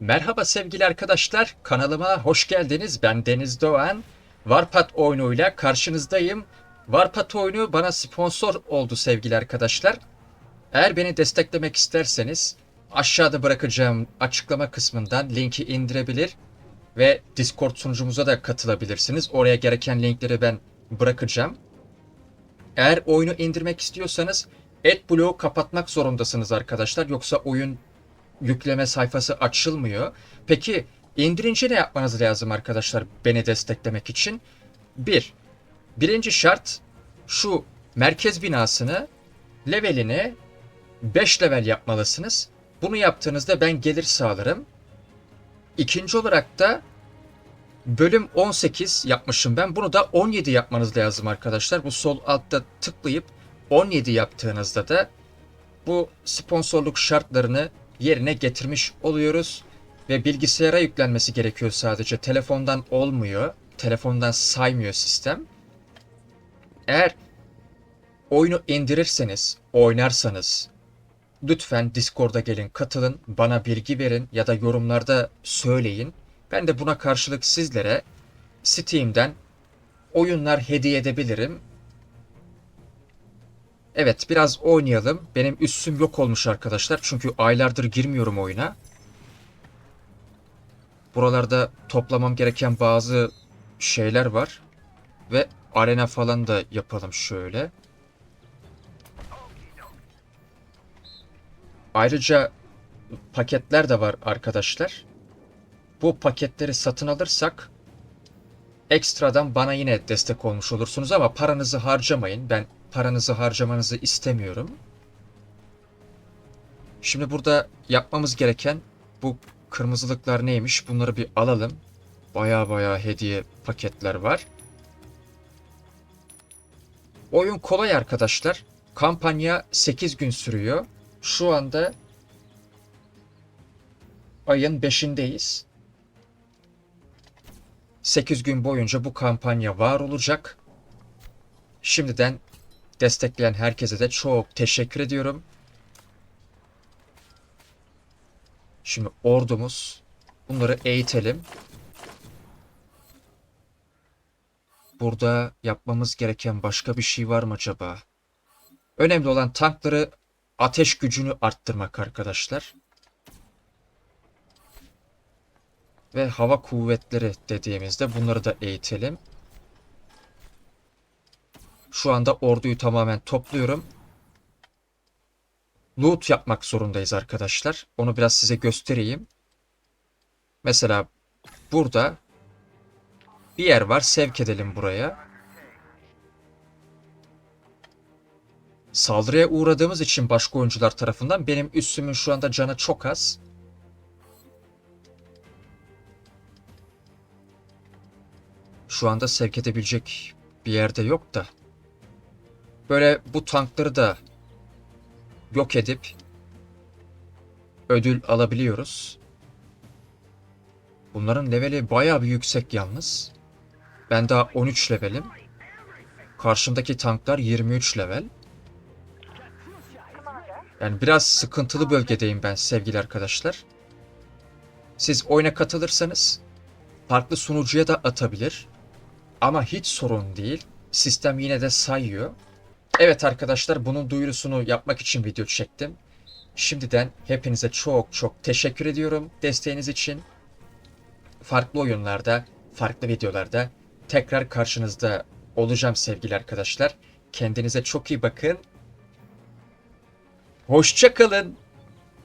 Merhaba sevgili arkadaşlar, kanalıma hoş geldiniz. Ben Deniz Doğan. Warpath oyunuyla karşınızdayım. Warpath oyunu bana sponsor oldu sevgili arkadaşlar. Eğer beni desteklemek isterseniz aşağıda bırakacağım açıklama kısmından linki indirebilir ve Discord sunucumuza da katılabilirsiniz. Oraya gereken linkleri ben bırakacağım. Eğer oyunu indirmek istiyorsanız AdBlue kapatmak zorundasınız arkadaşlar. Yoksa oyun yükleme sayfası açılmıyor. Peki indirince ne yapmanız lazım arkadaşlar beni desteklemek için? Bir, birinci şart şu merkez binasını levelini 5 level yapmalısınız. Bunu yaptığınızda ben gelir sağlarım. İkinci olarak da bölüm 18 yapmışım ben. Bunu da 17 yapmanız lazım arkadaşlar. Bu sol altta tıklayıp 17 yaptığınızda da bu sponsorluk şartlarını yerine getirmiş oluyoruz. Ve bilgisayara yüklenmesi gerekiyor sadece. Telefondan olmuyor. Telefondan saymıyor sistem. Eğer oyunu indirirseniz, oynarsanız lütfen Discord'a gelin, katılın, bana bilgi verin ya da yorumlarda söyleyin. Ben de buna karşılık sizlere Steam'den oyunlar hediye edebilirim. Evet biraz oynayalım. Benim üssüm yok olmuş arkadaşlar. Çünkü aylardır girmiyorum oyuna. Buralarda toplamam gereken bazı şeyler var. Ve arena falan da yapalım şöyle. Ayrıca paketler de var arkadaşlar. Bu paketleri satın alırsak ekstradan bana yine destek olmuş olursunuz ama paranızı harcamayın. Ben paranızı harcamanızı istemiyorum. Şimdi burada yapmamız gereken bu kırmızılıklar neymiş? Bunları bir alalım. Baya baya hediye paketler var. Oyun kolay arkadaşlar. Kampanya 8 gün sürüyor. Şu anda ayın 5'indeyiz. 8 gün boyunca bu kampanya var olacak. Şimdiden destekleyen herkese de çok teşekkür ediyorum. Şimdi ordumuz bunları eğitelim. Burada yapmamız gereken başka bir şey var mı acaba? Önemli olan tankları ateş gücünü arttırmak arkadaşlar. Ve hava kuvvetleri dediğimizde bunları da eğitelim. Şu anda orduyu tamamen topluyorum. Loot yapmak zorundayız arkadaşlar. Onu biraz size göstereyim. Mesela burada bir yer var. Sevk edelim buraya. Saldırıya uğradığımız için başka oyuncular tarafından benim üssümün şu anda canı çok az. Şu anda sevk edebilecek bir yerde yok da. Böyle bu tankları da yok edip ödül alabiliyoruz. Bunların leveli bayağı bir yüksek yalnız. Ben daha 13 levelim. Karşımdaki tanklar 23 level. Yani biraz sıkıntılı bölgedeyim ben sevgili arkadaşlar. Siz oyuna katılırsanız farklı sunucuya da atabilir. Ama hiç sorun değil. Sistem yine de sayıyor. Evet arkadaşlar bunun duyurusunu yapmak için video çektim. Şimdiden hepinize çok çok teşekkür ediyorum desteğiniz için. Farklı oyunlarda, farklı videolarda tekrar karşınızda olacağım sevgili arkadaşlar. Kendinize çok iyi bakın. Hoşçakalın.